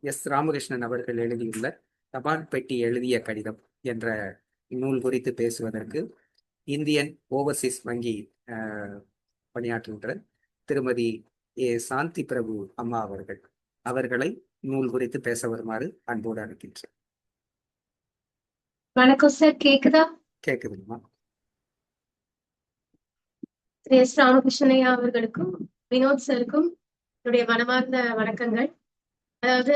S Ramakrishnan அவர்கள் எழுதியுள்ள தபால் பெட்டி எழுதிய கடிதம் என்ற நூல் குறித்து பேசுவதற்கு இந்தியன் ஓவர்சீஸ் வங்கி பணியாற்றுகின்ற திருமதி ஏ. சாந்தி பிரபு அம்மா அவர்கள். அவர்களை நூல் குறித்து பேச வருமாறு அன்போடு அழைக்கின்றேன். வணக்கம் சார் கேக்குதா? கேக்குதுங்கம்மா எஸ் ராமகிருஷ்ணனையா அவர்களுக்கும் வினோத் சாருக்கும் என்னுடைய மனமார்ந்த வணக்கங்கள். அதாவது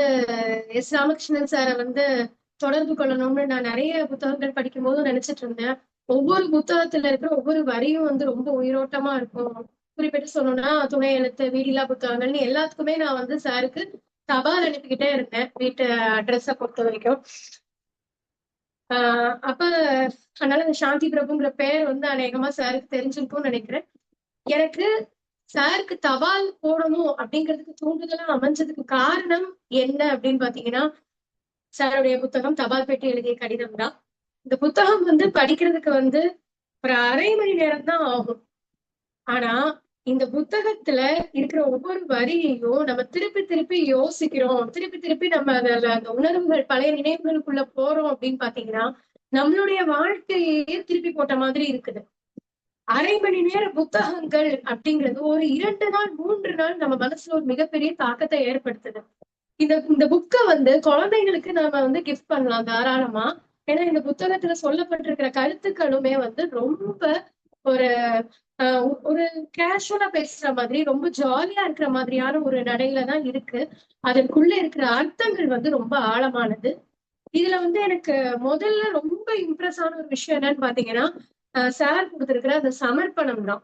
எஸ் ராமகிருஷ்ணன் சாரை வந்து தொடர்பு கொள்ளணும்னு நான் நிறைய புத்தகங்கள் படிக்கும் போது நினைச்சிட்டு இருந்தேன். ஒவ்வொரு புத்தகத்துல இருக்கிற ஒவ்வொரு வரியும் வந்து ரொம்ப உயிரோட்டமா இருக்கும். குறிப்பிட்டு சொல்லணும்னா துணை எழுத்து வீடிலா புத்தகங்கள்னு எல்லாத்துக்குமே நான் வந்து சாருக்கு தபால் அனுப்பிக்கிட்டே இருந்தேன் வீட்டு அட்ரஸை பொறுத்த வரைக்கும். ஆஹ் அப்ப அதனால இந்த சாந்தி பிரபுங்கிற பேர் வந்து அநேகமா சாருக்கு தெரிஞ்சிருக்கும்னு நினைக்கிறேன். எனக்கு சாருக்கு தபால் போடணும் அப்படிங்கிறதுக்கு தூண்டுதலா அமைஞ்சதுக்கு காரணம் என்ன அப்படின்னு பாத்தீங்கன்னா சாருடைய புத்தகம் தபால் பெட்டி எழுதிய கடிதம் தான். இந்த புத்தகம் வந்து படிக்கிறதுக்கு வந்து ஒரு அரை மணி நேரம் தான் ஆகும். ஆனா இந்த புத்தகத்துல இருக்கிற ஒவ்வொரு வரியையும் நம்ம திருப்பி திருப்பி யோசிக்கிறோம். திருப்பி திருப்பி நம்ம அதில் அந்த உணர்வுகள் பழைய நினைவுகளுக்குள்ள போறோம் அப்படின்னு பாத்தீங்கன்னா நம்மளுடைய வாழ்க்கையே திருப்பி போட்ட மாதிரி இருக்குது. அரை மணி நேர புத்தகங்கள் அப்படிங்கிறது ஒரு இரண்டு நாள் மூன்று நாள் நம்ம மனசுல ஒரு மிகப்பெரிய தாக்கத்தை ஏற்படுத்துது. இந்த இந்த புக்கை வந்து குழந்தைங்களுக்கு நாம வந்து கிஃப்ட் பண்ணலாம் தாராளமா. ஏன்னா இந்த புத்தகத்துல சொல்லப்பட்டிருக்கிற கருத்துக்களுமே வந்து ரொம்ப ஒரு ஒரு கேஷுவலா பேசுற மாதிரி ரொம்ப ஜாலியா இருக்கிற மாதிரியான ஒரு நடையில தான் இருக்கு. அதற்குள்ள இருக்கிற அர்த்தங்கள் வந்து ரொம்ப ஆழமானது. இதுல வந்து எனக்கு முதல்ல ரொம்ப இம்ப்ரெஸ் ஆன ஒரு விஷயம் என்னன்னு பாத்தீங்கன்னா சார் கொடுத்திருக்கிற அந்த சமர்ப்பணம் தான்.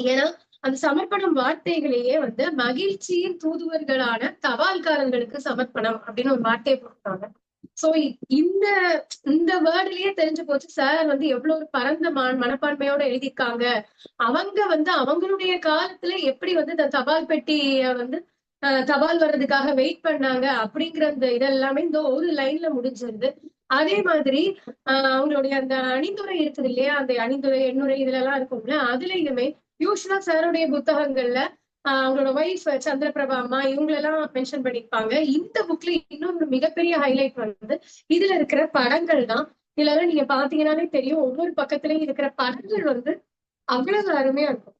ஏன்னா அந்த சமர்ப்பணம் வார்த்தைகளையே வந்து மகிழ்ச்சியின் தூதுவர்களான தபால்காரர்களுக்கு சமர்ப்பணம் அப்படின்னு ஒரு வார்த்தையை போட்டாங்க சோ இந்த இந்த வேர்டுலயே தெரிஞ்சு போச்சு சார் வந்து எவ்வளவு ஒரு பரந்த ம- மனப்பான்மையோட எழுதியிருக்காங்க. அவங்க வந்து அவங்களுடைய காலத்துல எப்படி வந்து இந்த தபால் பெட்டிய வந்து தபால் வர்றதுக்காக வெயிட் பண்ணாங்க அப்படிங்கிற அந்த இதெல்லாமே இந்த ஒரு லைன்ல முடிஞ்சிருது. அதே மாதிரி ஆஹ் அவங்களுடைய அந்த அணிந்துரை இருக்குது இல்லையா? அந்த அணிந்துரை எண்ணுரை இதுல எல்லாம் இருக்கும்ல அதுலயுமே யூஸ்வலா சாருடைய புத்தகங்கள்ல ஆஹ் அவங்களோட ஒய்ஃப் சந்திரபிரபா அம்மா இவங்களெல்லாம் மென்ஷன் பண்ணிருப்பாங்க இந்த புக்ல இன்னொரு மிகப்பெரிய ஹைலைட் வந்து இதுல இருக்கிற படங்கள் தான். இதுல நீங்க பாத்தீங்கன்னாலே தெரியும் ஒவ்வொரு பக்கத்துலயும் இருக்கிற படங்கள் வந்து அவ்வளவு அருமையா இருக்கும்.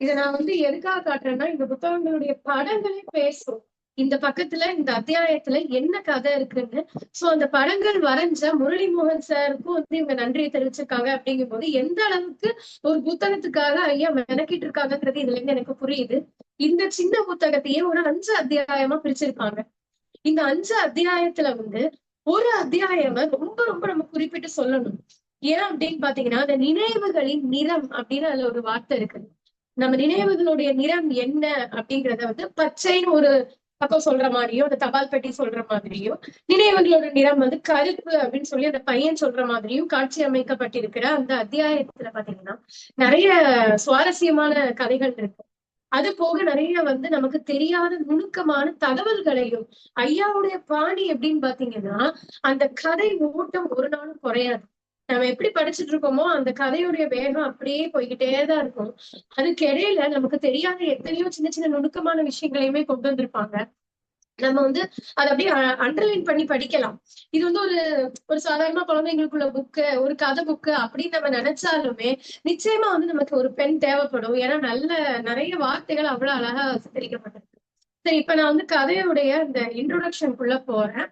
இதை நான் வந்து எதுக்காக காட்டுறேன்னா இந்த புத்தகங்களுடைய படங்களே பேசும். இந்த பக்கத்துல இந்த அத்தியாயத்துல என்ன கதை இருக்குன்னு. சோ அந்த படங்கள் வரைஞ்ச முரளி மோகன் சாருக்கும் வந்து இவங்க நன்றியை தெரிவிச்சிருக்காங்க அப்படிங்கும் போது எந்த அளவுக்கு ஒரு புத்தகத்துக்காக ஐயா மெனக்கிட்டு இருக்காங்கன்றது இதுல இருந்து எனக்கு புரியுது. இந்த சின்ன புத்தகத்தையே ஒரு அஞ்சு அத்தியாயமா பிரிச்சிருக்காங்க இந்த அஞ்சு அத்தியாயத்துல வந்து ஒரு அத்தியாயமா ரொம்ப ரொம்ப நம்ம குறிப்பிட்டு சொல்லணும். ஏன் அப்படின்னு பாத்தீங்கன்னா அந்த நினைவுகளின் நிறம் அப்படின்னு அதுல ஒரு வார்த்தை இருக்குது நம்ம நினைவுகளுடைய நிறம் என்ன அப்படிங்கிறத வந்து பச்சைன்னு ஒரு பக்கம் சொல்ற மாதிரியும் அந்த தபால் பெட்டி சொல்ற மாதிரியோ நினைவுகளோட நிறம் வந்து கருப்பு அப்படின்னு சொல்லி அந்த பையன் சொல்ற மாதிரியும் காட்சி அமைக்கப்பட்டிருக்கிற அந்த அத்தியாயத்துல பாத்தீங்கன்னா நிறைய சுவாரஸ்யமான கதைகள் இருக்கு. அது போக நிறைய வந்து நமக்கு தெரியாத நுணுக்கமான தகவல்களையும் ஐயாவுடைய பாணி எப்படின்னு பாத்தீங்கன்னா அந்த கதை ஓட்டம் ஒரு நாளும் குறையாது. நம்ம எப்படி படிச்சுட்டு இருக்கோமோ அந்த கதையுடைய வேகம் அப்படியே போய்கிட்டே தான் இருக்கும். அதுக்கு இடையில நமக்கு தெரியாத எத்தனையோ சின்ன சின்ன நுணுக்கமான விஷயங்களையுமே கொண்டு வந்திருப்பாங்க. நம்ம வந்து அதை அப்படியே அண்டர்லைன் பண்ணி படிக்கலாம். இது வந்து ஒரு ஒரு சாதாரண குழந்தைங்களுக்குள்ள புக்கு ஒரு கதை புக்கு அப்படின்னு நம்ம நினைச்சாலுமே நிச்சயமா வந்து நமக்கு ஒரு பெண் தேவைப்படும். ஏன்னா நல்ல நிறைய வார்த்தைகள் அவ்வளவு அழகா சித்தரிக்கப்பட்டிருக்கு. சரி இப்ப நான் வந்து கதையுடைய இந்த இன்ட்ரோடக்ஷனுக்குள்ள போறேன்.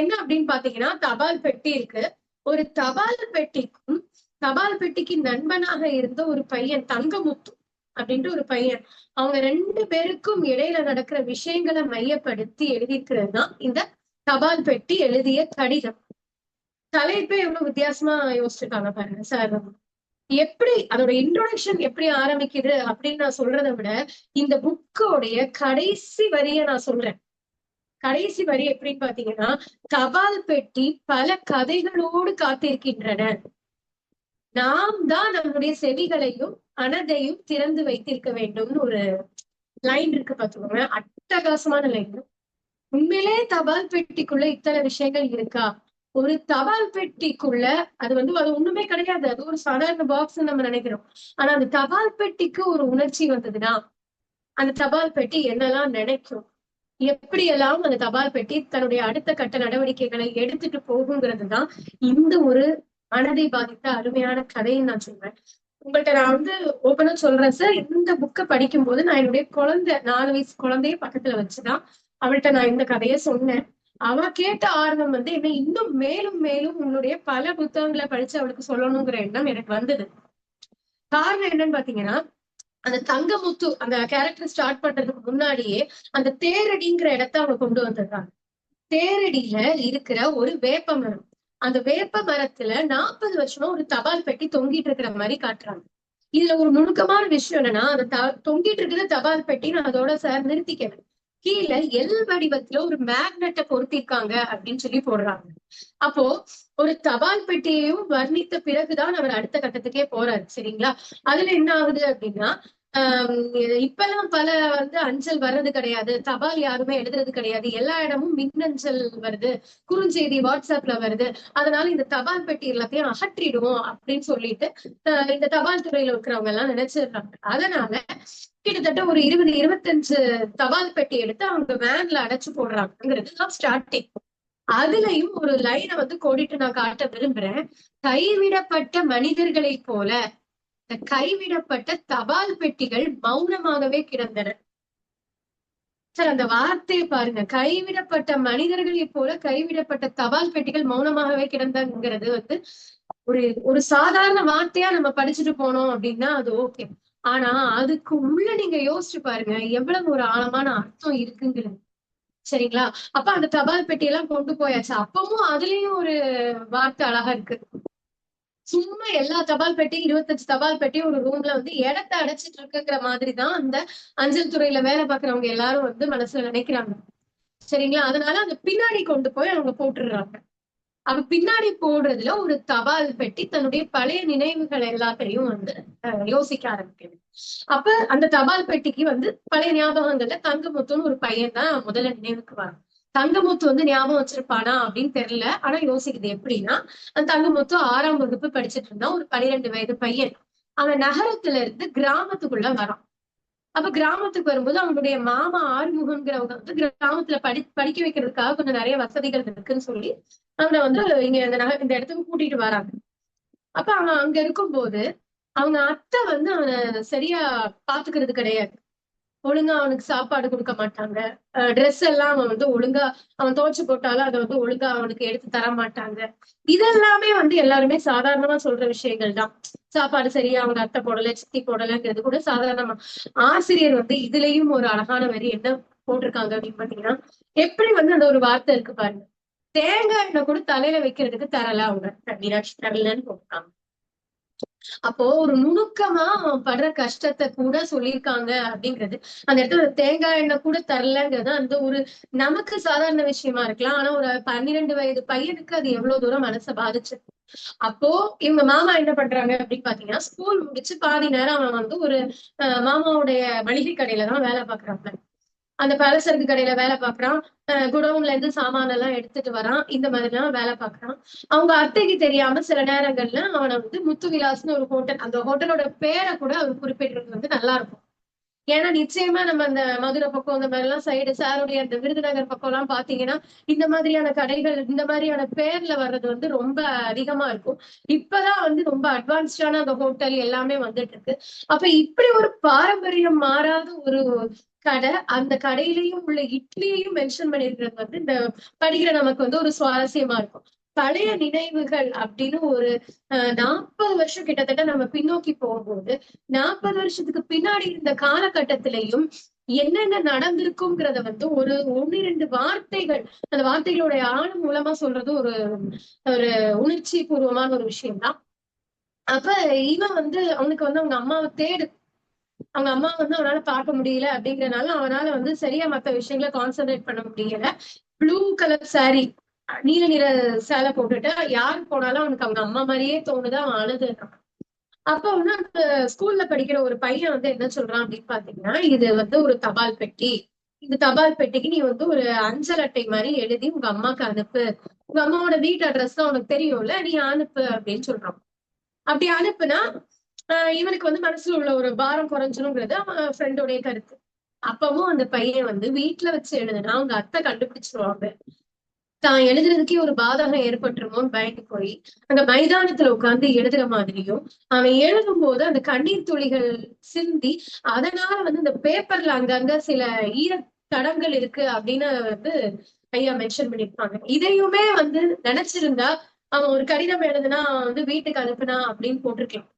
என்ன அப்படின்னு பாத்தீங்கன்னா தபால் பெட்டி இருக்கு. ஒரு தபால் பெட்டிக்கும் தபால் பெட்டிக்கு நண்பனாக இருந்த ஒரு பையன் தங்கமுத்து அப்படின்ட்டு ஒரு பையன் அவங்க ரெண்டு பேருக்கும் இடையில நடக்கிற விஷயங்களை மையப்படுத்தி எழுதிக்கிறது தான் இந்த தபால் பெட்டி எழுதிய கடிதம். தலைப்பே எவ்வளவு வித்தியாசமா யோசிச்சிருக்காங்க பாருங்க சார் எப்படி அதோட இன்ட்ரோடக்ஷன் எப்படி ஆரம்பிக்குது அப்படின்னு நான் சொல்றதை விட இந்த புக்கோடைய கடைசி வரிய நான் சொல்றேன். கடைசி வரி எப்படின்னு பாத்தீங்கன்னா தபால் பெட்டி பல கதைகளோடு காத்திருக்கின்றன. நாம் தான் நம்முடைய செவிகளையும் மனதையும் திறந்து வைத்திருக்க வேண்டும்னு ஒரு லைன் இருக்கு பாத்துக்கோங்க அட்டகாசமான லைன் உண்மையிலே தபால் பெட்டிக்குள்ள இத்தனை விஷயங்கள் இருக்கா? ஒரு தபால் பெட்டிக்குள்ள அது வந்து அது ஒண்ணுமே கிடையாது. அது ஒரு சாதாரண பாக்ஸ் நம்ம நினைக்கிறோம். ஆனா அந்த தபால் பெட்டிக்கு ஒரு உணர்ச்சி வந்ததுன்னா அந்த தபால் பெட்டி என்னெல்லாம் நினைக்கும்? எப்படியெல்லாம் அந்த தபால் பெட்டி தன்னுடைய அடுத்த கட்ட நடவடிக்கைகளை எடுத்துட்டு போகுங்கிறது தான் இந்த ஒரு மனதை பாதித்த அருமையான கதையை நான் சொல்றேன் உங்கள்ட்ட நான் வந்து ஓப்பனா சொல்றேன் சார் இந்த புக்கை படிக்கும் போது நான் என்னுடைய குழந்தை நாலு வயசு குழந்தைய பக்கத்துல வச்சுதான் அவள்கிட்ட நான் இந்த கதையை சொன்னேன். அவ கேட்ட ஆர்வம் வந்து என்ன இன்னும் மேலும் மேலும் உன்னுடைய பல புத்தகங்களை படிச்சு அவளுக்கு சொல்லணுங்கிற எண்ணம் எனக்கு வந்தது. காரணம் என்னன்னு பாத்தீங்கன்னா அந்த தங்கமுத்து அந்த கேரக்டர் ஸ்டார்ட் பண்றதுக்கு முன்னாடியே அந்த தேரடிங்கிற இடத்த அவங்க கொண்டு வந்துடுறாங்க. தேரடியில இருக்கிற ஒரு வேப்ப மரம். அந்த வேப்ப மரத்துல நாற்பது வருஷமா ஒரு தபால் பெட்டி தொங்கிட்டு இருக்கிற மாதிரி காட்டுறாங்க. இதுல ஒரு நுணுக்கமான விஷயம் என்னன்னா அந்த த- தொங்கிட்டு இருக்கிற தபால் பெட்டி நான் அதோட சார் நிறுத்திக்கிறேன் கீழே எல் வடிவத்துல ஒரு மேக்னெட்டை பொருத்திருக்காங்க அப்படின்னு சொல்லி போடுறாங்க. அப்போ ஒரு தபால் பெட்டியையும் வர்ணித்த பிறகுதான் அவர் அடுத்த கட்டத்துக்கே போறாரு சரிங்களா? அதுல என்ன ஆகுது அப்படின்னா இப்பெல்லாம் பல வந்து அஞ்சல் வர்றது கிடையாது. தபால் யாருமே எழுதுறது கிடையாது. எல்லா இடமும் மின்னஞ்சல் வருது. குறுஞ்செய்தி வாட்ஸ்அப்ல வருது. அதனால இந்த தபால் பெட்டி எல்லாத்தையும் அகற்றிடுவோம் அப்படின்னு சொல்லிட்டு இந்த தபால் துறையில இருக்கிறவங்க எல்லாம் நினைச்சிடுறாங்க அதனால கிட்டத்தட்ட ஒரு இருபது இருபத்தஞ்சு தபால் பெட்டி எடுத்து அவங்க வேன்ல அடைச்சு போடுறாங்கிறது தான் ஸ்டார்டிங் அதுலயும் ஒரு லைனை வந்து கோடிட்டு நான் காட்ட விரும்புறேன். கைவிடப்பட்ட மனிதர்களை போல இந்த கைவிடப்பட்ட தபால் பெட்டிகள் மௌனமாகவே கிடந்தன. சார் அந்த வார்த்தையை பாருங்க. கைவிடப்பட்ட மனிதர்களை போல கைவிடப்பட்ட தபால் பெட்டிகள் மௌனமாகவே கிடந்தாங்கிறது வந்து ஒரு ஒரு சாதாரண வார்த்தையா நம்ம படிச்சுட்டு போனோம் அப்படின்னா அது ஓகே. ஆனா அதுக்கு உள்ள நீங்க யோசிச்சு பாருங்க எவ்வளவு ஒரு ஆழமான அர்த்தம் இருக்குங்கிறது. சரிங்களா? அப்ப அந்த தபால் பெட்டியெல்லாம் கொண்டு போயாச்சு. அப்பவும் அதுலயும் ஒரு வார்த்தை அழகா இருக்கு. சும்மா எல்லா தபால் பெட்டியும் இருபத்தஞ்சு தபால் பெட்டி ஒரு ரூம்ல வந்து இடத்த அடைச்சிட்டு இருக்குங்கிற மாதிரி தான் அந்த அஞ்சல் துறையில வேலை பார்க்கறவங்க எல்லாரும் வந்து மனசுல நினைக்கிறாங்க. சரிங்களா? அதனால அந்த பின்னாடி கொண்டு போய் அவங்க போட்டுடுறாங்க. அவ பின்னாடி போடுறதுல ஒரு தபால் பெட்டி தன்னுடைய பழைய நினைவுகள் எல்லாத்தையும் வந்து அஹ், யோசிக்க ஆரம்பிக்குது. அப்ப அந்த தபால் பெட்டிக்கு வந்து பழைய ஞாபகங்கள்ல தங்கமுத்துன்னு ஒரு பையன் தான் முதல்ல நினைவுக்கு வரும் தங்கமுத்து வந்து ஞாபகம் வச்சிருப்பானா அப்படின்னு தெரியல. ஆனா யோசிக்குது எப்படின்னா அந்த தங்கமுத்து ஆறாம் வகுப்பு படிச்சுட்டு இருந்தான் ஒரு பனிரெண்டு வயது பையன். அவன் நகரத்துல இருந்து கிராமத்துக்குள்ள வரான். அப்ப கிராமத்துக்கு வரும்போது அவனுடைய மாமா ஆறுமுகங்கிறவங்க வந்து கிராமத்துல படி படிக்க வைக்கிறதுக்காக கொஞ்சம் நிறைய வசதிகள் இருக்குன்னு சொல்லி அவனை வந்து இங்க இந்த நக இந்த இடத்துக்கு கூட்டிட்டு வராங்க. அப்ப அவன் அங்க இருக்கும்போது அவங்க அத்தை வந்து அவனை சரியா பாத்துக்கிறது கிடையாது. ஒழுங்கா அவனுக்கு சாப்பாடு கொடுக்க மாட்டாங்க. ட்ரெஸ் எல்லாம் அவன் வந்து ஒழுங்கா அவன் துவைச்சு போட்டாலும் அதை வந்து ஒழுங்கா அவனுக்கு எடுத்து தர மாட்டாங்க. இதெல்லாமே வந்து எல்லாருமே சாதாரணமா சொல்ற விஷயங்கள் தான். சாப்பாடு சரியா அவங்க அத்தை போடல சித்தி போடலங்கிறது கூட சாதாரணமா. ஆசிரியர் வந்து இதுலயும் ஒரு அழகான வரி என்ன போட்டிருக்காங்க அப்படின்னு பாத்தீங்கன்னா எப்படி வந்து அந்த ஒரு வார்த்தை இருக்கு பாருங்க. தேங்காய் எண்ணெய் கூட தலையில வைக்கிறதுக்கு தரல அவங்க. மீனாட்சி தரலன்னு போட்டிருக்காங்க. அப்போ ஒரு நுணுக்கமா அவன் படுற கஷ்டத்தை கூட சொல்லியிருக்காங்க அப்படிங்கிறது. அந்த இடத்துல ஒரு தேங்காய் எண்ணெய் கூட தரலங்கிறது அந்த ஒரு நமக்கு சாதாரண விஷயமா இருக்கலாம். ஆனா ஒரு பன்னிரெண்டு வயது பையனுக்கு அது எவ்வளவு தூரம் மனசை பாதிச்சு. அப்போ இவங்க மாமா என்ன பண்றாங்க அப்படின்னு பாத்தீங்கன்னா ஸ்கூல் முடிச்சு பாதி நேரம் அவன் வந்து ஒரு மாமாவுடைய மளிகை கடையில தான் வேலை பாக்குறாங்க அந்த பலசரக்கு கடையில வேலை பாக்குறான். குடவுன்ல இருந்து சாமான எல்லாம் எடுத்துட்டு வரான். இந்த மாதிரி எல்லாம் வேலை பாக்குறான். அவங்க அத்தைக்கு தெரியாம சில நேரங்கள்ல அவனை வந்து முத்து விலாஸ்னு ஒரு ஹோட்டல் அந்த ஹோட்டலோட பேரை கூட அவர் குறிப்பிடுறது வந்து நல்லா இருக்கும். ஏன்னா நிச்சயமா நம்ம அந்த மதுரை பக்கம் இந்த மாதிரி எல்லாம் சைடு சாருடைய அந்த விருதுநகர் பக்கம் எல்லாம் பாத்தீங்கன்னா இந்த மாதிரியான கடைகள் இந்த மாதிரியான பேர்ல வர்றது வந்து ரொம்ப அதிகமா இருக்கும். இப்பதான் வந்து ரொம்ப அட்வான்ஸ்டான அந்த ஹோட்டல் எல்லாமே வந்துட்டு இருக்கு. அப்ப இப்படி ஒரு பாரம்பரியம் மாறாத ஒரு கடை அந்த கடையிலயும் உள்ள இட்லியையும் மென்ஷன் பண்ணிருக்கிறது வந்து இந்த படிக்கிற நமக்கு வந்து ஒரு சுவாரஸ்யமா இருக்கும். பழைய நினைவுகள் அப்படின்னு ஒரு நாற்பது வருஷம் கிட்டத்தட்ட நம்ம பின்னோக்கி போகும்போது நாற்பது வருஷத்துக்கு பின்னாடி இருந்த காலகட்டத்திலையும் என்னென்ன நடந்திருக்குங்கிறத வந்து ஒரு ஒன்னு இரண்டு வார்த்தைகள் அந்த வார்த்தைகளுடைய ஆழம் மூலமா சொல்றது ஒரு ஒரு உணர்ச்சி பூர்வமான ஒரு விஷயம் தான் அப்ப இவன் வந்து அவனுக்கு வந்து அவங்க அம்மாவை தேடு அவங்க அம்மா வந்து அவனால பார்க்க முடியல அப்படிங்கறனால அவனால வந்து சரியா மத்த விஷயங்களை கான்சென்ட்ரேட் பண்ண முடியல. ப்ளூ கலர் சாரி நீல நிற சேலை போட்டுட்டு யார் போனாலும் அவனுக்கு அவங்க அம்மா மாதிரியே தோணுது அவன் அழுதுறான் அப்ப வந்து அந்த ஸ்கூல்ல படிக்கிற ஒரு பையன் வந்து என்ன சொல்றான் அப்படின்னு பாத்தீங்கன்னா இது வந்து ஒரு தபால் பெட்டி. இந்த தபால் பெட்டிக்கு நீ வந்து ஒரு அஞ்சல் அட்டை மாதிரி எழுதி உங்க அம்மாக்கு அனுப்பு. உங்க அம்மாவோட வீட்டு அட்ரஸ் தான் உனக்கு தெரியும்ல நீ அனுப்பு அப்படின்னு சொல்றான். அப்படி அனுப்புனா இவனுக்கு வந்து மனசுல உள்ள ஒரு பாரம் குறைஞ்சிருங்கிறது அவன் ஃப்ரெண்டோடைய கருத்து. அப்பவும் அந்த பையன் வந்து வீட்டுல வச்சு எழுதுனா அவங்க அத்தை கண்டுபிடிச்சிருவாங்க. தான் எழுதுறதுக்கே ஒரு பாதகம் ஏற்பட்டுருமோன்னு பயந்து போய் அந்த மைதானத்துல உட்கார்ந்து எழுதுற மாதிரியும் அவன் எழுதும் போது அந்த கண்ணீர் துளிகள் சிந்தி அதனால வந்து இந்த பேப்பர்ல அங்கங்க சில ஈர தடங்கள் இருக்கு அப்படின்னு வந்து ஐயா மென்ஷன் பண்ணிருப்பாங்க இதையுமே வந்து நினைச்சிருந்தா அவன் ஒரு கடிதம் எழுதுனா வந்து வீட்டுக்கு அனுப்புனா அப்படின்னு போட்டிருக்கலாம்.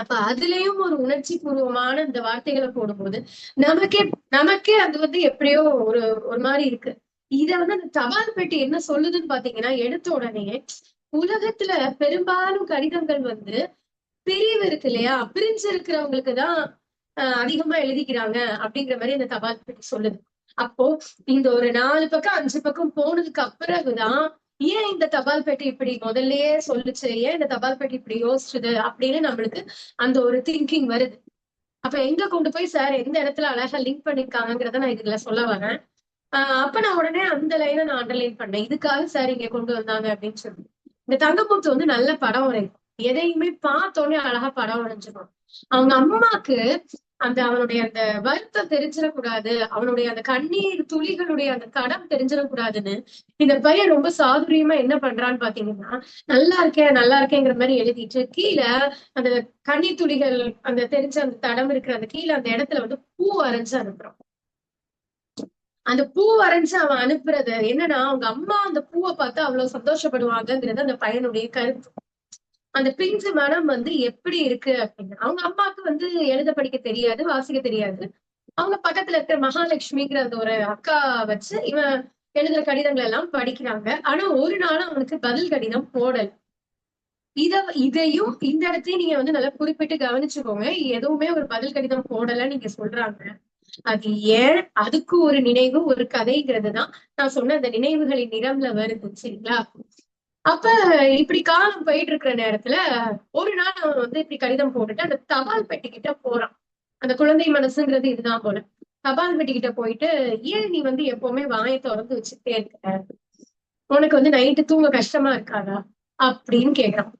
அப்ப அதுலயும் ஒரு உணர்ச்சி பூர்வமான இந்த வார்த்தைகளை போடும்போது நமக்கே நமக்கே அது வந்து எப்படியோ ஒரு ஒரு மாதிரி இருக்கு. இத வந்து அந்த தபால் பெட்டி என்ன சொல்லுதுன்னு பாத்தீங்கன்னா எடுத்த உடனே உலகத்துல பெரும்பாலும் கடிதங்கள் வந்து பிரிவு இருக்கு இல்லையா? பிரிஞ்சு இருக்கிறவங்களுக்கு தான் ஆஹ் அதிகமா எழுதிக்கிறாங்க அப்படிங்கிற மாதிரி அந்த தபால் பெட்டி சொல்லுது. அப்போ இந்த ஒரு நாலு பக்கம் அஞ்சு பக்கம் போனதுக்கு அப்புறம்தான் ஏன் இந்த தபால் பெட்டி இப்படி முதல்லயே சொல்லுச்சு? ஏன் இந்த தபால் பெட்டி இப்படி யோசிச்சுது அப்படின்னு நம்மளுக்கு அந்த ஒரு திங்கிங் வருது. அப்ப எங்க கொண்டு போய் சார் எந்த இடத்துல அழகா லிங்க் பண்ணிருக்காங்கிறத நான் இதுல சொல்ல வரேன். ஆஹ் அப்ப நான் உடனே அந்த லைனை நான் அண்டர்லைன் பண்ணேன். இதுக்காக சார் இங்க கொண்டு வந்தாங்க அப்படின்னு சொல்லி. இந்த தங்கமுத்து வந்து நல்ல படம் வரையும். எதையுமே பார்த்தோன்னே அழகா படம் வரைஞ்சிடும் அவங்க அம்மாக்கு அந்த அவனுடைய அந்த வருத்தம் தெரிஞ்சிடக்கூடாது. அவனுடைய அந்த கண்ணீர் துளிகளுடைய அந்த கடம் தெரிஞ்சிடக்கூடாதுன்னு இந்த பையன் ரொம்ப சாதுரியமா என்ன பண்றான்னு பாத்தீங்கன்னா நல்லா இருக்கேன் நல்லா இருக்கேங்கிற மாதிரி எழுதிட்டு கீழே அந்த கண்ணீர் துளிகள் அந்த தெரிஞ்ச அந்த தடம் இருக்கிற அந்த கீழே அந்த இடத்துல வந்து பூ வரைஞ்சு அனுப்புறான். அந்த பூ வரைஞ்சு அவன் அனுப்புறது என்னன்னா அவங்க அம்மா அந்த பூவை பார்த்து அவ்வளவு சந்தோஷப்படுவாங்கங்கிறது அந்த பையனுடைய கருத்து. அந்த பிஞ்சு மனம் வந்து எப்படி இருக்கு அப்படின்னு. அவங்க அம்மாவுக்கு வந்து எழுத படிக்க தெரியாது வாசிக்க தெரியாது. அவங்க பக்கத்துல இருக்கிற மகாலட்சுமிங்கிற அந்த ஒரு அக்கா வச்சு இவன் எழுதுற கடிதங்கள் எல்லாம் படிக்கிறாங்க. ஆனா ஒரு நாள் அவனுக்கு பதில் கடிதம் போடல. இத இதையும் இந்த இடத்தையும் நீங்க வந்து நல்லா குறிப்பிட்டு கவனிச்சுக்கோங்க. எதுவுமே ஒரு பதில் கடிதம் போடல நீங்க சொல்றாங்க. அது ஏன்? அதுக்கு ஒரு நினைவு ஒரு கதைங்கிறது தான். நான் சொன்ன அந்த நினைவுகளின் நிறம்ல வருது சரிங்களா? அப்ப இப்படி காலம் போயிட்டு இருக்கிற நேரத்துல ஒரு நாள் அவன் வந்து இப்படி கடிதம் போட்டுட்டு அந்த தபால் பெட்டி கிட்ட போறான். அந்த குழந்தை மனசுங்கிறது இதுதான் போல. தபால் பெட்டி கிட்ட போயிட்டு ஏன் நீ வந்து எப்பவுமே வாயை திறந்து வச்சுட்டே இருக்க? உனக்கு வந்து நைட்டு தூங்க கஷ்டமா இருக்காதா? அப்படின்னு கேக்குறான்.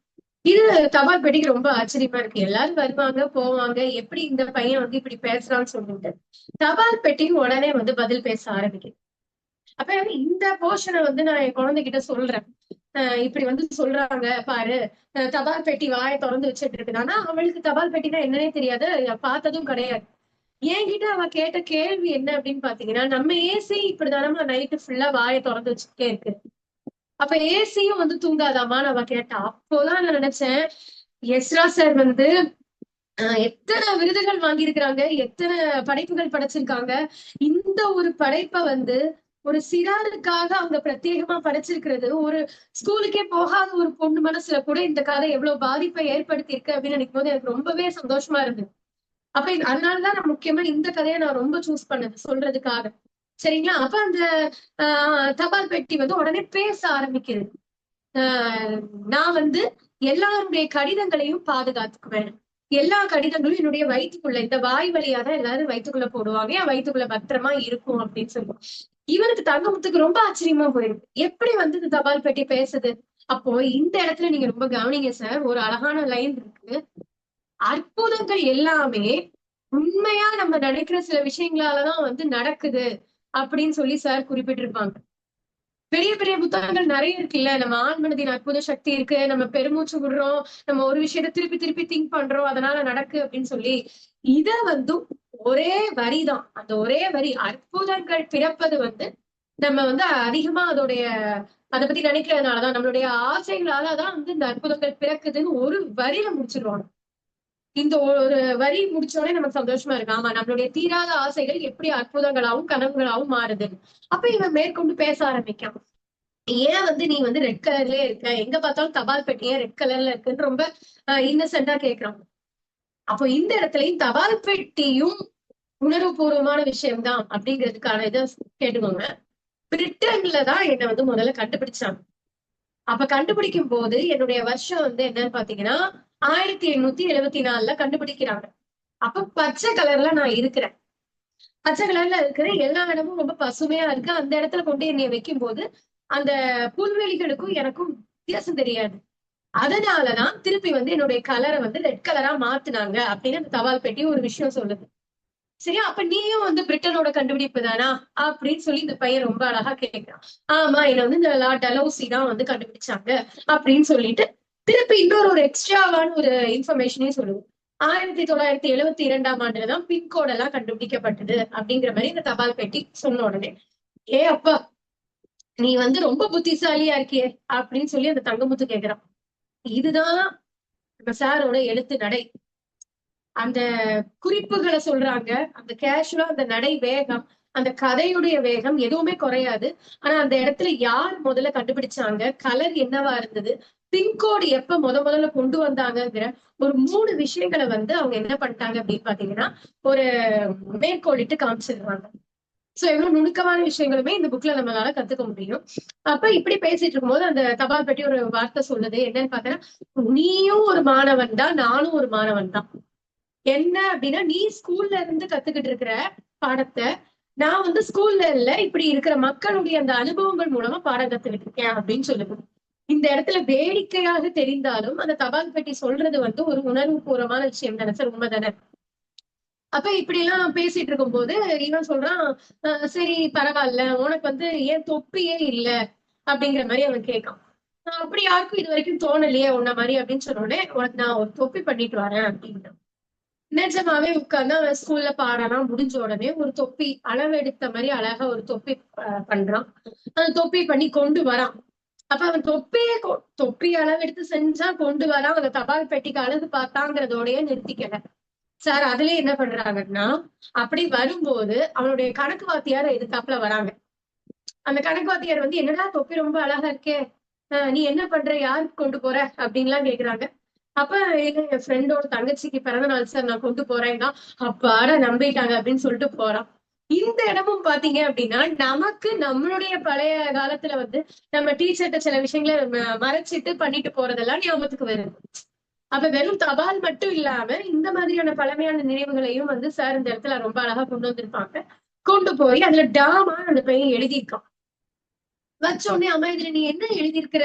இது தபால் பெட்டிக்கு ரொம்ப ஆச்சரியமா இருக்கு. எல்லாரும் வருவாங்க போவாங்க. எப்படி இந்த பையன் வந்து இப்படி பேசுறான்னு சொல்லிட்டு. தபால் பெட்டியும் உடனே வந்து பதில் பேச ஆரம்பிக்குது. அப்ப இந்த போர்ஷனை வந்து நான் என் குழந்தைகிட்ட சொல்றேன். இப்படி வந்து சொல்றாங்க பாரு. தபால் பெட்டி வாயை திறந்து வச்சுட்டு இருக்குதானா அவளுக்கு தபால் பெட்டினா என்னன்னே தெரியாது. பார்த்ததும் கிடையாது. என்கிட்ட அவ கேட்ட கேள்வி என்ன அப்படின்னு பாத்தீங்கன்னா நம்ம ஏசி இப்படிதானமா நைட்டு ஃபுல்லா வாயை திறந்து வச்சுட்டே இருக்கு. அப்ப ஏசியும் வந்து தூங்காதாமான்னு அவ கேட்டா. அப்போதான் நான் நினைச்சேன் எஸ்ரா சார் வந்து எத்தனை விருதுகள் வாங்கியிருக்கிறாங்க எத்தனை படைப்புகள் படைச்சிருக்காங்க. இந்த ஒரு படைப்பை வந்து ஒரு சிறாருக்காக அவங்க பிரத்யேகமா படைச்சிருக்கிறது. ஒரு ஸ்கூலுக்கே போகாத ஒரு பொண்ணு மனசுல கூட இந்த கதை எவ்வளவு பாதிப்பை ஏற்படுத்தி இருக்கு அப்படின்னு நினைக்கும் போது எனக்கு ரொம்பவே சந்தோஷமா இருந்தது. அப்ப அதனாலதான் நான் முக்கியமா இந்த கதையை நான் ரொம்ப சூஸ் பண்ணது சொல்றதுக்காக. சரிங்களா? அப்ப அந்த ஆஹ் தபால் பெட்டி வந்து உடனே பேச ஆரம்பிக்கிறது ஆஹ் நான் வந்து எல்லாருடைய கடிதங்களையும் பாதுகாத்துக்குவேன். எல்லா கடிதங்களும் என்னுடைய வயிற்றுக்குள்ள இந்த வாய் வழியா தான் எல்லாரும் வயிற்றுக்குள்ள போடுவாங்க. என் வயிற்றுக்குள்ள பத்திரமா இருக்கும் அப்படின்னு சொல்லி. இவனுக்கு தங்கமுத்துக்கு ரொம்ப ஆச்சரியமா போயிருக்கு. எப்படி வந்து இந்த தபால் பெட்டி பேசுது? அப்போ இந்த இடத்துல நீங்க ரொம்ப கவனிங்க சார் ஒரு அழகான லைன் இருக்கு. அற்புதங்கள் எல்லாமே உண்மையா நம்ம நினைக்கிற சில விஷயங்களாலதான் வந்து நடக்குது அப்படின்னு சொல்லி சார் குறிப்பிட்டிருப்பாங்க. பெரிய பெரிய புத்தகங்கள் நிறைய இருக்குல்ல? நம்ம ஆண்மனதின் அற்புத சக்தி இருக்கு. நம்ம பெருமூச்சு விடுறோம். நம்ம ஒரு விஷயத்த திருப்பி திருப்பி திங்க் பண்றோம். அதனால நடக்கு அப்படின்னு சொல்லி இத வந்து ஒரே வரிதான். அந்த ஒரே வரி அற்புதங்கள் பிறப்பது வந்து நம்ம வந்து அதிகமா அதோடைய அதை பத்தி நினைக்கிறதுனாலதான் நம்மளுடைய ஆசைகளாலதான் வந்து இந்த அற்புதங்கள் பிறக்குதுன்னு ஒரு வரியில முடிச்சிருவாங்க. இந்த ஒரு வரி முடிச்சோடனே நமக்கு சந்தோஷமா இருக்கு ஆமா நம்மளுடைய தீராத ஆசைகள் எப்படி அற்புதங்களாவும் கனவுகளாவும் மாறுது. அப்ப இவன் மேற்கொண்டு பேச ஆரம்பிக்கான். ஏன் வந்து நீ வந்து ரெட் கலர்லயே இருக்க? எங்க பார்த்தாலும் தபால் பெட்டியே ரெட் கலர்ல இருக்குன்னு ரொம்ப இன்னசென்டா கேக்குறான். அப்போ இந்த இடத்துலயும் தபால் பெட்டியும் உணர்வுபூர்வமான விஷயம்தான் அப்படிங்கிறதுக்கான இதை கேட்டுக்கோங்க. பிரிட்டன்ல தான் என்னை வந்து முதல்ல கண்டுபிடிச்சாங்க. அப்ப கண்டுபிடிக்கும் போது என்னுடைய வருஷம் வந்து என்னன்னு பாத்தீங்கன்னா ஆயிரத்தி எண்ணூத்தி எழுபத்தி நாலுல கண்டுபிடிக்கிறாங்க. அப்ப பச்சை கலர்ல நான் இருக்கிறேன். பச்சை கலர்ல இருக்கிற எல்லா இடமும் ரொம்ப பசுமையா இருக்கு. அந்த இடத்துல கொண்டு என்னைய வைக்கும் போது அந்த புல்வெளிகளுக்கும் எனக்கும் வித்தியாசம் தெரியாது. அதனாலதான் திருப்பி வந்து என்னுடைய கலரை வந்து ரெட் கலரா மாத்துனாங்க அப்படின்னு அந்த தபால் பெட்டி ஒரு விஷயம் சொல்லுது. சரியா? அப்ப நீயும் வந்து பிரிட்டனோட கண்டுபிடிப்பு தானா அப்படின்னு சொல்லி இந்த பையன் ரொம்ப அழகா கேட்கிறான் ஆமா என்ன வந்து இந்த லா டலௌசி தான் வந்து கண்டுபிடிச்சாங்க அப்படின்னு சொல்லிட்டு திருப்பி இன்னொரு ஒரு எக்ஸ்ட்ராவான ஒரு இன்ஃபர்மேஷனே சொல்லுவோம் ஆயிரத்தி தொள்ளாயிரத்தி எழுவத்தி இரண்டாம் ஆண்டுலதான் பின்கோட் எல்லாம் கண்டுபிடிக்கப்பட்டது அப்படிங்கிற மாதிரி இந்த தபால் பெட்டி சொன்ன உடனே ஏ அப்பா நீ வந்து ரொம்ப புத்திசாலியா இருக்கியே? அப்படின்னு சொல்லி அந்த தங்கமுத்து கேக்குறான். இதுதான் நம்ம சாரோட எழுத்து நடை. அந்த குறிப்புகளை சொல்றாங்க அந்த கேஷுவலா அந்த நடை வேகம் அந்த கதையுடைய வேகம் எதுவுமே குறையாது. ஆனா அந்த இடத்துல யார் முதல்ல கண்டுபிடிச்சாங்க கலர் என்னவா இருந்தது பின்கோடு எப்ப முத முதல்ல கொண்டு வந்தாங்கங்கிற ஒரு மூணு விஷயங்களை வந்து அவங்க என்ன பண்ணிட்டாங்க அப்படின்னு பாத்தீங்கன்னா ஒரு மேற்கோளிட்டு காமிச்சிருவாங்க சோ எவ்வளவு நுணுக்கமான விஷயங்களுமே இந்த புக்ல நம்மளால கத்துக்க முடியும். அப்ப இப்படி பேசிட்டு இருக்கும்போது அந்த தபால் பற்றி ஒரு வார்த்தை சொல்லுது. என்னன்னு பாத்தீங்கன்னா நீயும் ஒரு மாணவன் தான் நானும் ஒரு மாணவன் தான். என்ன அப்படின்னா நீ ஸ்கூல்ல இருந்து கத்துக்கிட்டு இருக்கிற பாடத்தை நான் வந்து ஸ்கூல்ல இல்ல இப்படி இருக்கிற மக்களுடைய அந்த அனுபவங்கள் மூலமா பாடம் கத்துக்கிட்டு இருக்கேன் அப்படின்னு சொல்லுது. இந்த இடத்துல வேடிக்கையாக தெரிந்தாலும் அந்த தபால் பெட்டி சொல்றது வந்து ஒரு உணர்வு பூர்வமான விஷயம் தானே சார்? உண்மைதானே? அப்ப இப்படி எல்லாம் பேசிட்டு இருக்கும்போது இவன் சொல்றான் சரி பரவாயில்ல. உனக்கு வந்து ஏன் தொப்பியே இல்ல? அப்படிங்கிற மாதிரி அவன் கேட்கான். அப்படி யாருக்கும் இது வரைக்கும் தோணலையே உன்ன மாதிரி அப்படின்னு சொன்ன உடனே உனக்கு நான் ஒரு தொப்பி பண்ணிட்டு வரேன் அப்படின்னு நிஜமாவே உட்கார்ந்து அவன் ஸ்கூல்ல பாடலாம் முடிஞ்ச உடனே ஒரு தொப்பி அளவெடுத்த மாதிரி அழகா ஒரு தொப்பி பண்றான். அந்த தொப்பி பண்ணி கொண்டு வரான். அப்ப அவன் தொப்பியே கொ- தொப்பி அளவெடுத்து செஞ்சா கொண்டு வரான். அந்த தபால் பெட்டிக்கு அழகு பார்த்தாங்கிறதோடய நிறுத்திக்கல. சார் அதுலயே என்ன பண்றாங்கன்னா அப்படி வரும்போது அவனுடைய கணக்கு வாத்தியார் எதிர்த்தாப்புல வராங்க. அந்த கணக்கு வாத்தியார் வந்து என்னடா தொப்பி ரொம்ப அழகா இருக்கே. நீ என்ன பண்ற? யாருக்கு கொண்டு போற? அப்படின்லாம் கேக்குறாங்க. அப்ப என் ஃப்ரெண்டோட தங்கச்சிக்கு பிறந்த நாள் சார் நான் கொண்டு போறேன்னா அப்பாட நம்பிட்டாங்க அப்படின்னு சொல்லிட்டு போறான். இந்த இடமும் பாத்தீங்க அப்படின்னா நமக்கு நம்மளுடைய பழைய காலத்துல வந்து நம்ம டீச்சர்ட்ட சில விஷயங்களை மறைச்சிட்டு பண்ணிட்டு போறதெல்லாம் ஞாபகத்துக்கு வருது. அப்ப வெறும் தபால் மட்டும் இல்லாம இந்த மாதிரியான பழமையான நினைவுகளையும் வந்து சார் இந்த இடத்துல ரொம்ப அழகா கொண்டு வந்திருப்பாங்க. கொண்டு போய் அதுல டாமா அந்த பையன் எழுதியிருக்கான். வச்ச உடனே அம்மா இதுல நீ என்ன எழுதியிருக்கிற?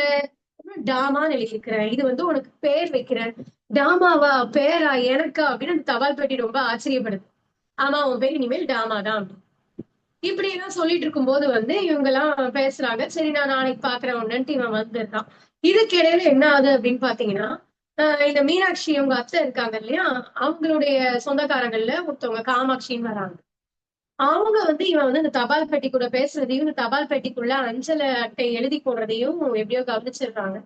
டாமான்னு எழுதியிருக்கிறேன். இது வந்து உனக்கு பேர் வைக்கிறேன். டாமாவா? பேரா? எனக்கா? அப்படின்னு அந்த தபால் பெட்டி ரொம்ப ஆச்சரியப்படுது. ஆமா உன் பேர் இனிமேல் டாமா தான். அப்படின்னு. இப்படி எல்லாம் சொல்லிட்டு இருக்கும்போது வந்து இவங்க எல்லாம் பேசுறாங்க. சரி நான் நாளைக்கு பாக்குறேன். ஒண்ணுன்ட்டு இவன் வந்துருக்கான். இதுக்கு இடையில என்ன ஆகுது அப்படின்னு பாத்தீங்கன்னா இந்த மீனாட்சி அவங்க அத்தை இருக்காங்க இல்லையா? அவங்களுடைய சொந்தக்காரங்கள்ல ஒருத்தவங்க காமாட்சின்னு வராங்க. அவங்க வந்து இவன் வந்து இந்த தபால் பெட்டி கூட பேசுறதையும் இந்த தபால் பெட்டிக்குள்ள அஞ்சல அட்டை எழுதி போடுறதையும் எப்படியோ கவனிச்சிடுறாங்க.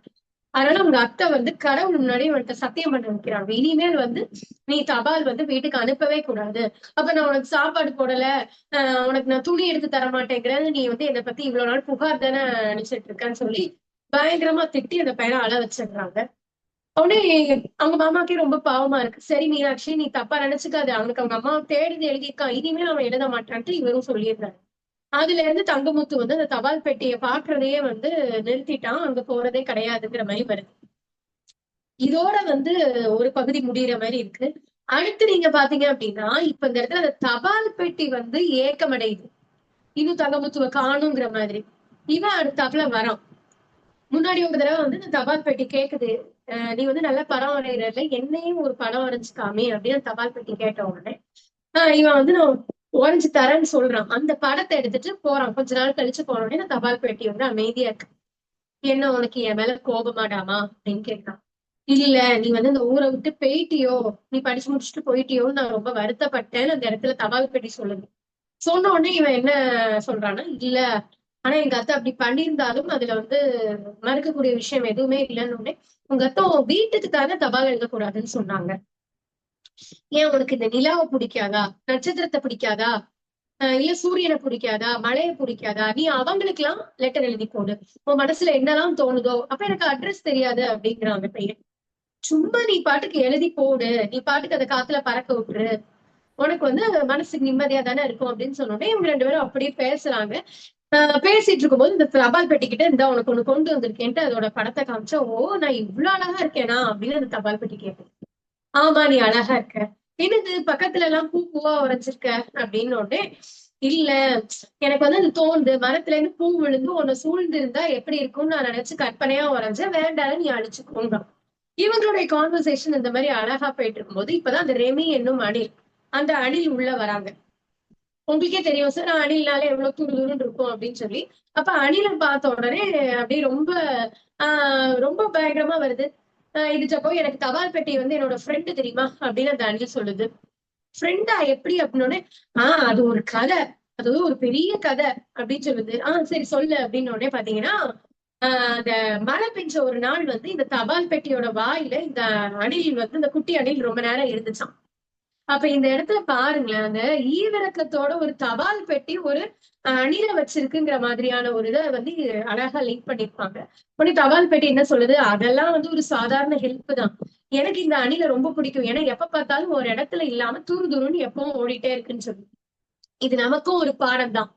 அதனால அவங்க அத்தை வந்து கடவுள் முன்னாடி இவன்கிட்ட சத்தியம் பண்ண வைக்கிறாங்க. இனிமேல் வந்து நீ தபால் வந்து வீட்டுக்கு அனுப்பவே கூடாது. அப்ப நான் உனக்கு சாப்பாடு போடல ஆஹ் உனக்கு நான் துணி எடுத்து தர மாட்டேங்கிறேன் நீ வந்து என்னை பத்தி இவ்வளவு நாள் புகார் தானே நினைச்சிட்டு இருக்கேன்னு சொல்லி பயங்கரமா திட்டி அந்த பையனை அழ வச்சிடுறாங்க. உடனே அவங்க மாமாக்கே ரொம்ப பாவமா இருக்கு. சரி மீனாட்சி நீ தப்பா நினைச்சுக்காது. அவனுக்கு அவங்க அம்மா தேடுது எழுதியிருக்கான் இனிமேல் அவன் எழுத மாட்டான்ட்டு இவரும் சொல்லியிருந்தாரு. அதுல இருந்து தங்கமுத்து வந்து அந்த தபால் பெட்டியை பாக்குறதையே வந்து நிறுத்திட்டான். அங்க போறதே கிடையாதுங்கிற மாதிரி வருது. இதோட வந்து ஒரு பகுதி முடியிற மாதிரி இருக்கு. அடுத்து நீங்க பாத்தீங்க அப்படின்னா இப்ப இந்த இடத்துல அந்த தபால் பெட்டி வந்து ஏக்கமடையுது. இன்னும் தங்கமுத்துவ காணுங்கிற மாதிரி. இவன் அடுத்தாப்புல வரான். முன்னாடி ஒரு தடவை வந்து இந்த தபால் பெட்டி கேக்குது. நீ வந்து நல்லா படம் வரைகிறல என்னையும் ஒரு படம் வரைஞ்சு காமி அப்படின்னு தபால் பெட்டி கேட்ட உடனே ஆஹ் இவன் வந்து நான் வரைஞ்சு தரேன்னு சொல்றான். அந்த படத்தை எடுத்துட்டு போறான். கொஞ்ச நாள் கழிச்சு போன உடனே தபால் பெட்டி வந்து அமைதியா இருக்கு. என்ன உனக்கு என் மேல கோபமாடாமா அப்படின்னு கேட்டான். இல்ல நீ வந்து இந்த ஊரை விட்டு போயிட்டியோ நீ படிச்சு முடிச்சுட்டு போயிட்டியோன்னு நான் ரொம்ப வருத்தப்பட்டேன்னு அந்த இடத்துல தபால் பெட்டி சொல்லுது. சொன்ன உடனே இவன் என்ன சொல்றான்னா இல்ல ஆனா எங்க அத்தை அப்படி பண்ணியிருந்தாலும் அதுல வந்து மறுக்கக்கூடிய விஷயம் எதுவுமே இல்லைன்னு உடனே உங்க அத்தை உன் வீட்டுக்கு தானே தபால் எழுதக்கூடாதுன்னு சொன்னாங்க. ஏன் உனக்கு இந்த நிலாவை பிடிக்காதா? நட்சத்திரத்தை பிடிக்காதா? ஆஹ் இல்ல சூரியனை பிடிக்காதா? மழையை பிடிக்காதா? நீ அவங்களுக்கு எல்லாம் லெட்டர் எழுதி போடு உன் மனசுல என்னெல்லாம் தோணுதோ அப்ப எனக்கு அட்ரஸ் தெரியாது அப்படிங்கிறாங்க பையன். சும்மா நீ பாட்டுக்கு எழுதி போடு. நீ பாட்டுக்கு அதை காத்துல பறக்க விட்டுரு. உனக்கு வந்து மனசுக்கு நிம்மதியா தானே இருக்கும் அப்படின்னு சொன்னோடனே இவங்க ரெண்டு பேரும் அப்படியே பேசுறாங்க. பேசிட்டு இருக்கும்போது இந்த தபால் பெட்டிக்கிட்ட இந்த உனக்கு ஒண்ணு கொண்டு வந்திருக்கேன்ட்டு அதோட படத்தை காமிச்சா ஓ நான் இவ்வளவு அழகா இருக்கேனா? அப்படின்னு அந்த தபால் பெட்டி கேட்டேன் ஆமா நீ அழகா இருக்க. என்னது பக்கத்துல எல்லாம் பூ பூவா உரைச்சிருக்க அப்படின்னு உடனே இல்ல எனக்கு வந்து அது தோணுது. மரத்துல இருந்து பூ விழுந்து உன்னை சூழ்ந்து இருந்தா எப்படி இருக்கும்னு நான் நினைச்சு கற்பனையா உரைஞ்சேன் வேண்டாம் நீ அழிச்சுக்கோங்க இவங்களுடைய கான்வர்சேஷன் இந்த மாதிரி அழகா போயிட்டு இருக்கும்போது இப்பதான் அந்த ரெமி என்னும் அணில் அந்த அணில் உள்ள வராங்க. உங்களுக்கே தெரியும் சார் அணில்னால எவ்வளவு தூரு தூரம் இருக்கும் அப்படின்னு சொல்லி. அப்ப அணிலை பார்த்த உடனே அப்படியே ரொம்ப ஆஹ் ரொம்ப பயங்கரமா வருது. ஆஹ் இது ஜப்போ எனக்கு தபால் பெட்டி வந்து என்னோட ஃப்ரெண்டு தெரியுமா? அப்படின்னு அந்த அணில் சொல்லுது. ஃப்ரெண்டா எப்படி? அப்படின்னோடனே ஆஹ் அது ஒரு கதை. அது ஒரு பெரிய கதை. அப்படின்னு சொல்லுது. ஆஹ் சரி சொல்லு. அப்படின்னு உடனே பாத்தீங்கன்னா ஆஹ் அந்த மழை பெஞ்ச ஒரு நாள் வந்து இந்த தபால் பெட்டியோட வாயில இந்த அணில் வந்து இந்த குட்டி அணில் ரொம்ப நேரம் இருந்துச்சாம். அப்ப இந்த இடத்துல பாருங்களேன் அந்த ஈவிரக்கத்தோட ஒரு தபால் பெட்டி ஒரு அணில வச்சிருக்குங்கிற மாதிரியான ஒரு இதை வந்து அழகா லிங்க் பண்ணிருப்பாங்க உடனே தபால் பெட்டி என்ன சொல்லுது? அதெல்லாம் வந்து ஒரு சாதாரண ஹெல்ப் தான். எனக்கு இந்த அணில ரொம்ப பிடிக்கும். ஏன்னா எப்ப பார்த்தாலும் ஒரு இடத்துல இல்லாம தூரு தூருன்னு எப்பவும் ஓடிட்டே இருக்குன்னு சொல்லி. இது நமக்கும் ஒரு பாடம் தான்.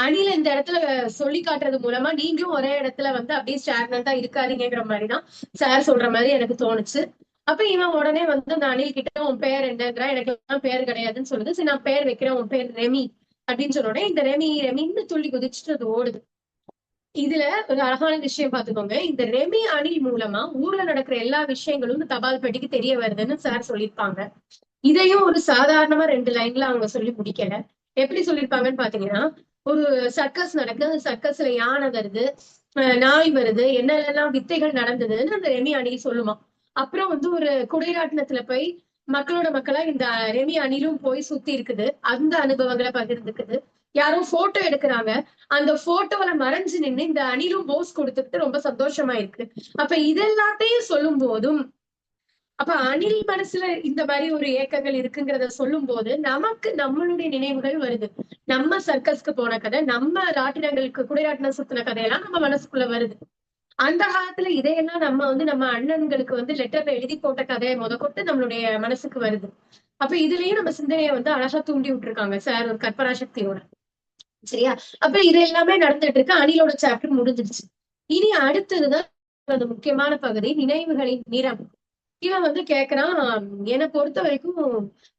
அணில இந்த இடத்துல சொல்லி காட்டுறது மூலமா நீங்களும் ஒரே இடத்துல வந்து அப்படியே ஸ்டாக்னண்டா இருக்காதீங்கிற மாதிரிதான் சார் சொல்ற மாதிரி எனக்கு தோணுச்சு. அப்ப இவன் உடனே வந்து அந்த அணில் கிட்ட உன் பேர் என்னங்கிற எனக்கு எல்லாம் பேர் கிடையாதுன்னு சொல்லுது. சரி நான் பேர் வைக்கிறேன். உன் பேர் ரெமி. அப்படின்னு சொன்ன இந்த ரெமி ரெமின்னு துள்ளி குதிச்சுட்டு அது ஓடுது. இதுல ஒரு அழகான விஷயம் பாத்துக்கோங்க இந்த ரெமி அணில் மூலமா ஊர்ல நடக்கிற எல்லா விஷயங்களும் தபால் பெட்டிக்கு தெரிய வருதுன்னு சார் சொல்லியிருப்பாங்க. இதையும் ஒரு சாதாரணமா ரெண்டு லைன்ல அவங்க சொல்லி முடிக்கல. எப்படி சொல்லியிருப்பாங்கன்னு பாத்தீங்கன்னா ஒரு சர்க்கஸ் நடக்குது. அந்த சர்க்கஸ்ல யானை வருது. நாய் வருது. என்னெல்லாம் வித்தைகள் நடந்ததுன்னு அந்த ரெமி அணில் சொல்லுமா. அப்புறம் வந்து ஒரு குடைராட்டினத்துல போய் மக்களோட மக்களா இந்த ரெமி அணிலும் போய் சுத்தி இருக்குது. அந்த அனுபவங்களை பகிர்ந்துக்குது. யாரும் போட்டோ எடுக்கிறாங்க. அந்த போட்டோல மறைஞ்சு நின்னு இந்த அணிலும் போஸ் கொடுத்துக்கிட்டு ரொம்ப சந்தோஷமா இருக்கு. அப்ப இதெல்லாத்தையும் சொல்லும் போதும் அப்ப அணில் மனசுல இந்த மாதிரி ஒரு ஏக்கங்கள் இருக்குங்கிறத சொல்லும் போது நமக்கு நம்மளுடைய நினைவுகள் வருது. நம்ம சர்க்கஸ்க்கு போன கதை நம்ம ராட்டினங்களுக்கு குடைராட்டினம் சுத்தின கதையெல்லாம் நம்ம மனசுக்குள்ள வருது. அந்த காலத்துல இதையெல்லாம் நம்ம வந்து நம்ம அண்ணன்களுக்கு வந்து லெட்டர்ல எழுதி போட்ட கதையை முதக்கொட்டு நம்மளுடைய மனசுக்கு வருது. அப்ப இதுலயும் நம்ம சிந்தனையை வந்து அழகா தூண்டி விட்டுருக்காங்க சார் ஒரு கற்பனா சக்தியோட சரியா? அப்ப இது எல்லாமே நடந்துட்டு இருக்கு. அணிலோட சாப்டர் முடிஞ்சிருச்சு இனி அடுத்ததுதான் அந்த முக்கியமான பகுதி நினைவுகளின் நிறம். இவன் வந்து கேக்குறான் என்னை பொறுத்த வரைக்கும்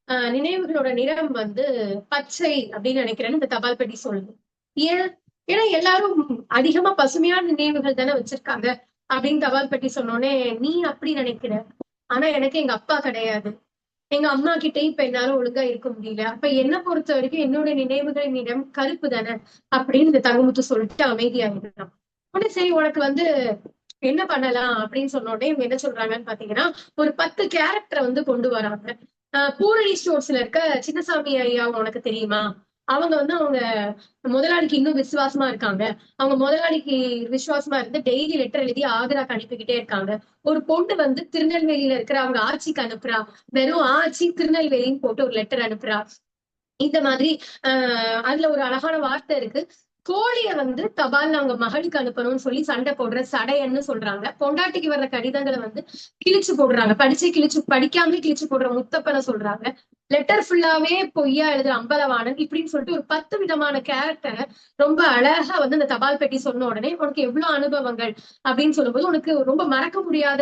ஆஹ் நினைவுகளோட நிறம் வந்து பச்சை அப்படின்னு நினைக்கிறேன்னு இந்த தபால் பெட்டி சொல்லுது. ஏன்? ஏன்னா எல்லாரும் அதிகமா பசுமையான நினைவுகள் தானே வச்சிருக்காங்க அப்படின்னு தபால் பட்டி சொன்னோடனே நீ அப்படி நினைக்கிற? ஆனா எனக்கு எங்க அப்பா கிடையாது. எங்க அம்மா கிட்டயும் இப்ப என்னால ஒழுங்கா இருக்க முடியல. அப்ப என்ன பொறுத்த வரைக்கும் என்னோட நினைவுகளின் இடம் கருப்பு தானே? அப்படின்னு இந்த தங்கமுத்து சொல்லிட்டு அமைதியாகிடுறான் உடனே சரி உனக்கு வந்து என்ன பண்ணலாம் அப்படின்னு சொன்ன உடனே இவங்க என்ன சொல்றாங்கன்னு பாத்தீங்கன்னா ஒரு பத்து கேரக்டரை வந்து கொண்டு வராங்க. ஆஹ் பூரணி ஸ்டோர்ஸ்ல இருக்க சின்னசாமி ஐயா உனக்கு தெரியுமா? அவங்க வந்து அவங்க முதலாளிக்கு இன்னும் விசுவாசமா இருக்காங்க. அவங்க முதலாளிக்கு விசுவாசமா இருந்து டெய்லி லெட்டர் எழுதி ஆக்ராக்கு அனுப்பிக்கிட்டே இருக்காங்க. ஒரு பொண்ணு வந்து திருநெல்வேலியில இருக்கிற அவங்க ஆட்சிக்கு அனுப்புறா. வெறும் ஆட்சி திருநெல்வேலின்னு போட்டு ஒரு லெட்டர் அனுப்புறா. இந்த மாதிரி ஆஹ் அதுல ஒரு அழகான வார்த்தை இருக்கு. கோழிய வந்து தபால் அவங்க மகளுக்கு அனுப்பணும்னு சொல்லி சண்டை போடுற சடையன்னு சொல்றாங்க. பொண்டாட்டிக்கு வர்ற கடிதங்களை வந்து கிழிச்சு போடுறாங்க. படிச்சு கிழிச்சு படிக்காம கிழிச்சு போடுற முத்தப்பனை சொல்றாங்க. லெட்டர் ஃபுல்லாவே பொய்யா எழுதுற அம்பலவாணன் இப்படின்னு சொல்லிட்டு ஒரு பத்து விதமான கேரக்டரை ரொம்ப அழகா வந்து அந்த தபால் பெட்டி சொன்ன உடனே உனக்கு எவ்வளவு அனுபவங்கள் அப்படின்னு சொல்லும்போது உனக்கு ரொம்ப மறக்க முடியாத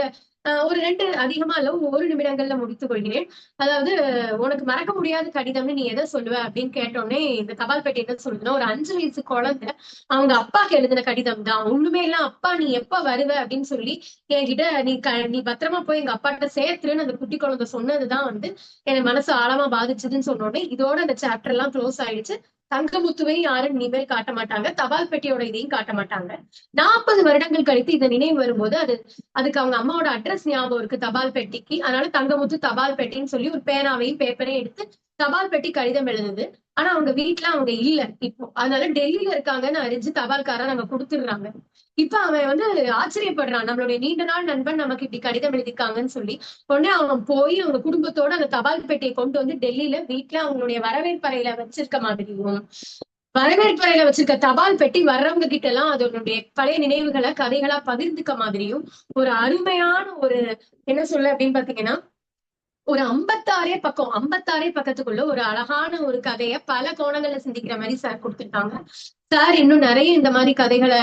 ஒரு ரெண்டு அதிகமா இல்ல ஒரு நிமிடங்கள்ல முடித்துக் கொள்கிறேன். அதாவது உனக்கு மறக்க முடியாத கடிதம்னு நீ எதை சொல்லுவ அப்படின்னு கேட்டோடனே இந்த தபால் பெட்டி என்ன சொல்லுதுன்னா ஒரு அஞ்சு வயசு குழந்தை அவங்க அப்பாக்கு எழுதின கடிதம் தான். ஒண்ணுமே எல்லாம் அப்பா நீ எப்ப வருவ அப்படின்னு சொல்லி என்கிட்ட நீ க நீ பத்திரமா போய் எங்க அப்பாட்ட சேர்த்துருன்னு அந்த குட்டி குழந்தை சொன்னதுதான் வந்து என் மனசு ஆழமா பாதிச்சதுன்னு சொன்ன உடனே இதோட அந்த சாப்டர் எல்லாம் க்ளோஸ் ஆயிடுச்சு. தங்கமுத்துவையும் யாரும் இனிமேல் காட்ட மாட்டாங்க. தபால் பெட்டியோட இதையும் காட்ட மாட்டாங்க. நாற்பது வருடங்கள் கழித்து இந்த நினைவு வரும்போது அது அதுக்கு அவங்க அம்மாவோட அட்ரஸ் ஞாபகம் இருக்கு தபால் பெட்டிக்கு. அதனால தங்கமுத்து தபால் பெட்டின்னு சொல்லி ஒரு பேனாவையும் பேப்பரையும் எடுத்து தபால் பெட்டி கடிதம் எழுதுது. ஆனா அவங்க வீட்டுல அவங்க இல்ல. இப்போ அதனால டெல்லியில இருக்காங்கன்னு அறிஞ்சு தபால்காரன் நாங்க கொடுத்துடுறாங்க. இப்ப அவன் வந்து ஆச்சரியப்படுறான். நம்மளுடைய நீண்ட நாள் நண்பன் நமக்கு இப்படி கடிதம் எழுதிருக்காங்கன்னு சொல்லி. உடனே அவன் போய் அவங்க குடும்பத்தோட அந்த தபால் பெட்டியை கொண்டு வந்து டெல்லியில வீட்டுல அவங்களுடைய வரவேற்பறையில வச்சிருக்க மாதிரியும் வரவேற்பறையில வச்சிருக்க தபால் பெட்டி வர்றவங்க கிட்ட எல்லாம் அதனுடைய பழைய நினைவுகளை கதைகளா பகிர்ந்துக்க மாதிரியும் ஒரு அருமையான ஒரு என்ன சொல்ல அப்படின்னு பாத்தீங்கன்னா ஒரு ஐம்பத்தாறே பக்கம் ஐம்பத்தாறே பக்கத்துக்குள்ள ஒரு அழகான ஒரு கதைய பல கோணங்கள்ல சிந்திக்கிற மாதிரி சார் கொடுத்துருக்காங்க. சார் இன்னும் நிறைய இந்த மாதிரி கதைகளை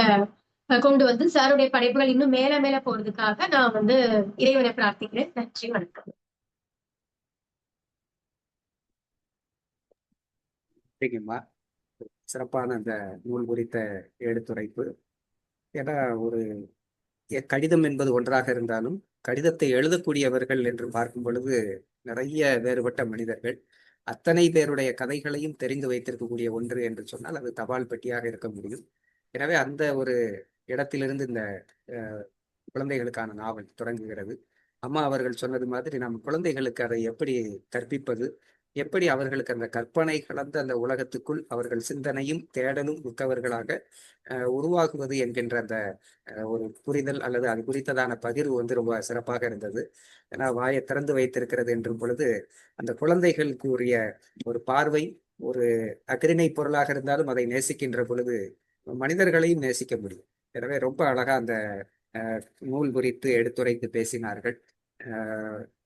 கொண்டு வந்து சாருடைய படைப்புகள் இன்னும் மேல மேல போறதுக்காக நான் வந்து இறைவனை பிரார்த்திக்கிறேன். நன்றி வணக்கம். சரிங்கம்மா சிறப்பான அந்த நூல் குறித்த எடுத்துரைப்பு. ஏன்னா ஒரு கடிதம் என்பது ஒன்றாக இருந்தாலும் கடிதத்தை எழுதக்கூடியவர்கள் என்று பார்க்கும் பொழுது நிறைய வேறுபட்ட மனிதர்கள் அத்தனை பேருடைய கதைகளையும் தெரிந்து வைத்திருக்கக்கூடிய ஒன்று என்று சொன்னால் அது தபால் பெட்டியாக இருக்க முடியும். எனவே அந்த ஒரு இடத்திலிருந்து இந்த குழந்தைகளுக்கான நாவல் தொடங்குகிறது. அம்மா அவர்கள் சொன்னது மாதிரி நம் குழந்தைகளுக்கு அதை எப்படி கற்பிப்பது எப்படி அவர்களுக்கு அந்த கற்பனை கலந்த அந்த உலகத்துக்குள் அவர்கள் சிந்தனையும் தேடலும் மிக்கவர்களாக உருவாகுவது என்கின்ற அந்த ஒரு புரிதல் அல்லது அது குறித்ததான பகிர்வு வந்து ரொம்ப சிறப்பாக இருந்தது. ஏன்னா வாயை திறந்து வைத்திருக்கிறது என்றும் பொழுது அந்த குழந்தைகளுக்கு உரிய ஒரு பார்வை ஒரு அக்ரிணை பொருளாக இருந்தாலும் அதை நேசிக்கின்ற பொழுது மனிதர்களையும் நேசிக்க முடியும். எனவே ரொம்ப அழகா அந்த நூல் குறித்து எடுத்துரைத்து பேசினார்கள்.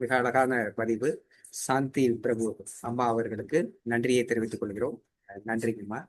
மிக அழகான பதிவு. சாந்தி பிரபு அம்மா அவர்களுக்கு நன்றியை தெரிவித்துக் கொள்கிறோம். நன்றி நன்றிங்கம்மா